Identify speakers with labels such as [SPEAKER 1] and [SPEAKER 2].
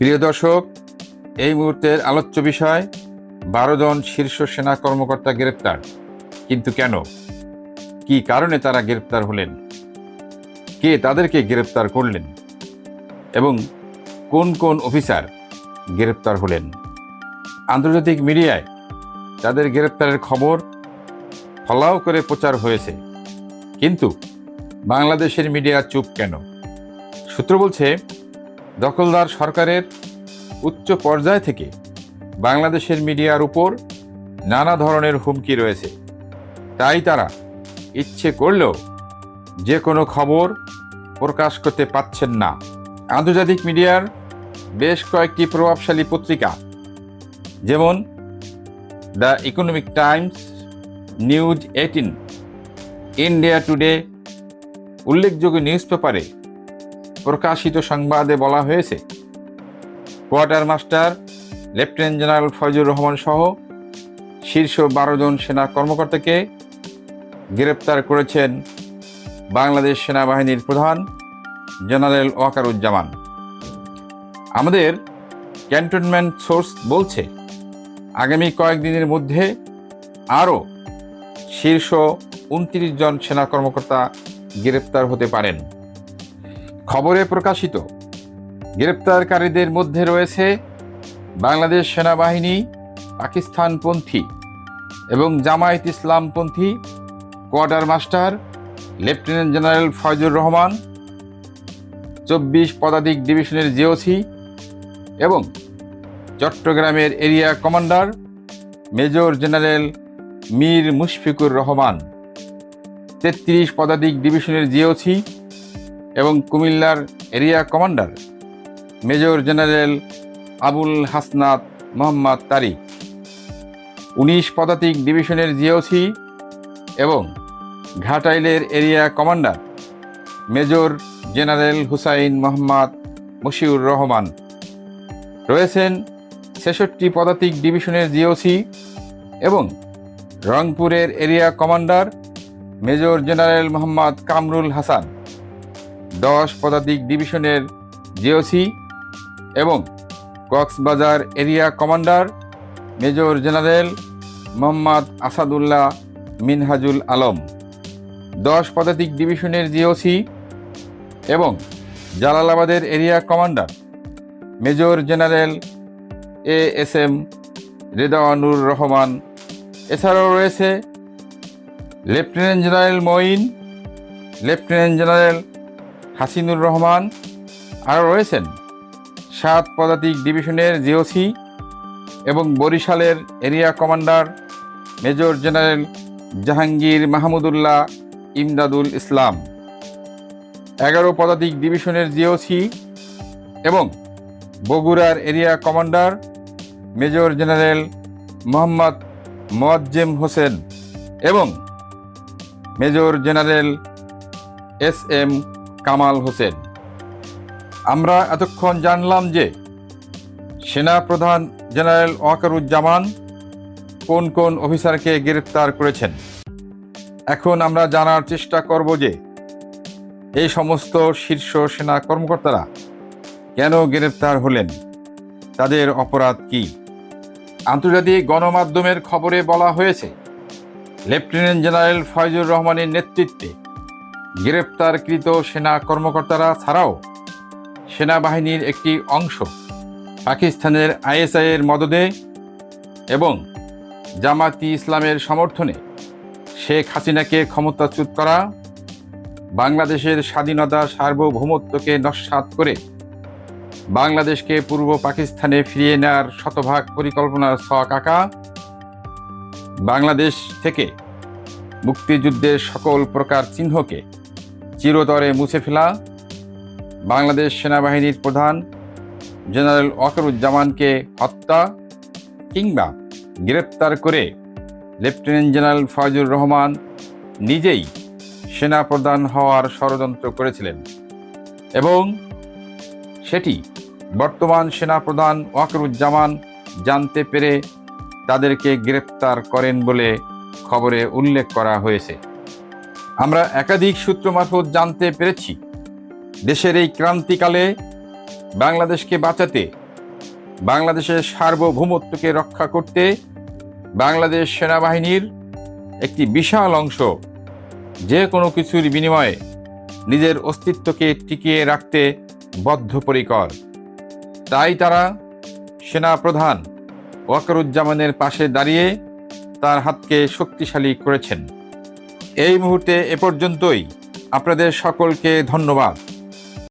[SPEAKER 1] প্রিয় দর্শক, এই মুহূর্তের আলোচ্য বিষয়, বারো জন শীর্ষ সেনা কর্মকর্তা গ্রেপ্তার। কিন্তু কেন? কি কারণে তারা গ্রেপ্তার হলেন? কে তাদেরকে গ্রেপ্তার করলেন? এবং কোন কোন অফিসার গ্রেপ্তার হলেন? আন্তর্জাতিক মিডিয়ায় তাদের গ্রেপ্তারের খবর ফলাও করে প্রচার হয়েছে। কিন্তু বাংলাদেশের মিডিয়া চুপ কেন? সূত্র বলছে দখলদার সরকারের উচ্চ পর্যায় থেকে বাংলাদেশের মিডিয়ার উপর নানা ধরনের হুমকি রয়েছে। তাই তারা ইচ্ছে করলেও যে কোনো খবর প্রকাশ করতে পাচ্ছেন না। আন্তর্জাতিক মিডিয়ার বেশ কয়েকটি প্রভাবশালী পত্রিকা, যেমন the Economic Times, News Eighteen, India Today উল্লেখযোগ্য নিউজ পেপারে প্রকাশিত সংবাদে বলা হয়েছে quartermaster lieutenant general Foyzur Rahman সহ শীর্ষ বারো জন সেনা কর্মকর্তাকে গ্রেপ্তার করেছেন বাংলাদেশ সেনাবাহিনীর প্রধান জেনারেল ওয়াকারুজ্জামান। আমাদের ক্যান্টনমেন্ট সোর্স বলছে, আগামী কয়েকদিনের মধ্যে আরও শীর্ষ উনত্রিশ জন সেনা কর্মকর্তা গ্রেপ্তার হতে পারেন। খবরে প্রকাশিত। গ্রেপ্তারকারীদের মধ্যে রয়েছে বাংলাদেশ সেনাবাহিনী, পাকিস্তানপন্থী এবং জামায়াত ইসলামপন্থী, quartermaster, lieutenant general Foyzur Rahman, চব্বিশ পদাতিক ডিভিশনের জিওসি এবং চট্টগ্রামের area commander, major general Mir Mushfiqur Rahman. তেত্রিশ পদাতিক ডিভিশনের জিওসি এবং কুমিল্লার area commander, major general Abul Hasnat Mohammad Tariq. উনিশ পদাতিক ডিভিশনের জিওসি এবং ঘাটাইলের area commander, major general Hussain Mohammad Mashiur Rahman. রয়েছেন ছেষট্টি পদাতিক ডিভিশনের জিওসি এবং রংপুরের area commander, major general Mohammad Kamrul Hasan. দশ পদাতিক ডিভিশনের জিওসি এবং Cox's Bazar area commander major general Mohammad Asadullah Minhajul Alam. দশ পদাতিক ডিভিশনের জিওসি এবং জালালাবাদের area commander major general A S M Redwanur Rahman. এছাড়াও রয়েছে lieutenant general Moin, lieutenant general Hasinur Rahman, আরও রয়েছেন সাত পদাতিক ডিভিশনের জিওসি এবং বরিশালের area commander major general Jahangir Mahmudullah Imdadul Islam. এগারো পদাতিক ডিভিশনের জিওসি এবং বগুড়ার area commander major general Mohammad Moazzem Hossain এবং major general S M Kamal Hossain. আমরা এতক্ষণ জানলাম যে সেনা প্রধান জেনারেল ওয়াকারুজ্জামান কোন কোন অফিসারকে গ্রেপ্তার করেছেন। এখন আমরা জানার চেষ্টা করব যে এই সমস্ত শীর্ষ সেনা কর্মকর্তারা কেন গ্রেপ্তার হলেন? তাদের অপরাধ কি? আন্তর্জাতিক গণমাধ্যমের খবরে বলা হয়েছে, লেফটেন্যান্ট জেনারেল ফয়জুর রহমানের নেতৃত্বে গ্রেপ্তারকৃত সেনা কর্মকর্তারা ছাড়াও সেনাবাহিনীর একটি অংশ পাকিস্তানের আইএসআইয়ের মদদে এবং জামাতি ইসলামের সমর্থনে শেখ হাসিনাকে ক্ষমতাচ্যুত করা, বাংলাদেশের স্বাধীনতা সার্বভৌমত্বকে নস্বাত করে বাংলাদেশকে পূর্ব পাকিস্তানে ফিরিয়ে নেওয়ার শতভাগ পরিকল্পনার ছক আঁকা, বাংলাদেশ থেকে মুক্তিযুদ্ধের সকল প্রকার চিহ্নকে চিরতরে মুছে ফেলা। বাংলাদেশ সেনাবাহিনীর প্রধান জেনারেল ওয়াকারুজ্জামানকে হত্যা কিংবা গ্রেপ্তার করে লেফটেন্যান্ট জেনারেল ফয়জুর রহমান নিজেই সেনাপ্রধান হওয়ার ষড়যন্ত্র করেছিলেন এবং সেটি বর্তমান সেনাপ্রধান ওয়াকরুজ্জামান জানতে পেরে তাদেরকে গ্রেপ্তার করেন বলে খবরে উল্লেখ করা হয়েছে। আমরা একাধিক সূত্র মারফত জানতে পেরেছি। দেশের এই ক্রান্তিকালে বাংলাদেশকে বাঁচাতে, বাংলাদেশের সার্বভৌমত্বকে রক্ষা করতে বাংলাদেশ সেনাবাহিনীর একটি বিশাল অংশ যে কোনো কিছুর বিনিময়ে নিজের অস্তিত্বকে টিকিয়ে রাখতে বদ্ধপরিকর। তাই তারা সেনা প্রধান ওয়াকারুজ্জামানের পাশে দাঁড়িয়ে তার হাতকে শক্তিশালী করেছেন। এই মুহূর্তে এ পর্যন্তই। আপনাদের সকলকে ধন্যবাদ।